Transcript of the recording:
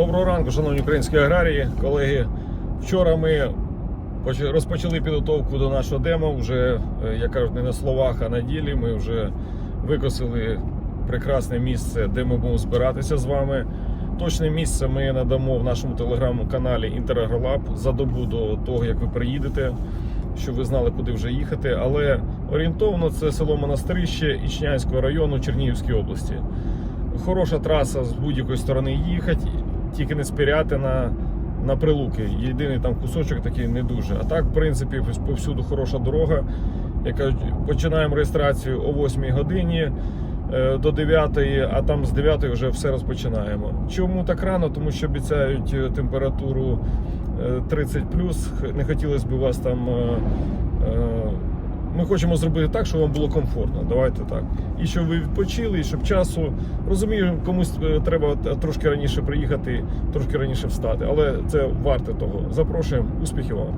Доброго ранку, шановні українські аграрії, колеги. Вчора ми розпочали підготовку до нашого демо. Вже, е, як кажуть, не на словах, а на ділі. Ми вже викосили прекрасне місце, де ми будемо збиратися з вами. Точне місце ми надамо в нашому телеграм-каналі Інтерагролаб за добу до того, як ви приїдете, щоб ви знали, куди вже їхати. Але орієнтовно це село Монастирище Ічнянського району Чернігівської області. Хороша траса з будь-якої сторони їхати, тільки не спіряти на, на прилуки. Єдиний там кусочок такий не дуже. А так, в принципі, повсюду хороша дорога. Як кажуть, починаємо реєстрацію о 8 годині е, до 9, а там з 9 вже все розпочинаємо. Чому так рано? Тому що обіцяють е, температуру е, 30 Не хотілося б вас там. Е, е, Ми хочемо зробити так, щоб вам було комфортно. Давайте так. І щоб ви відпочили, і щоб часу. Розумію, комусь е, треба трошки раніше приїхати, трошки раніше встати, але це варте того. Запрошуємо, успіхів вам.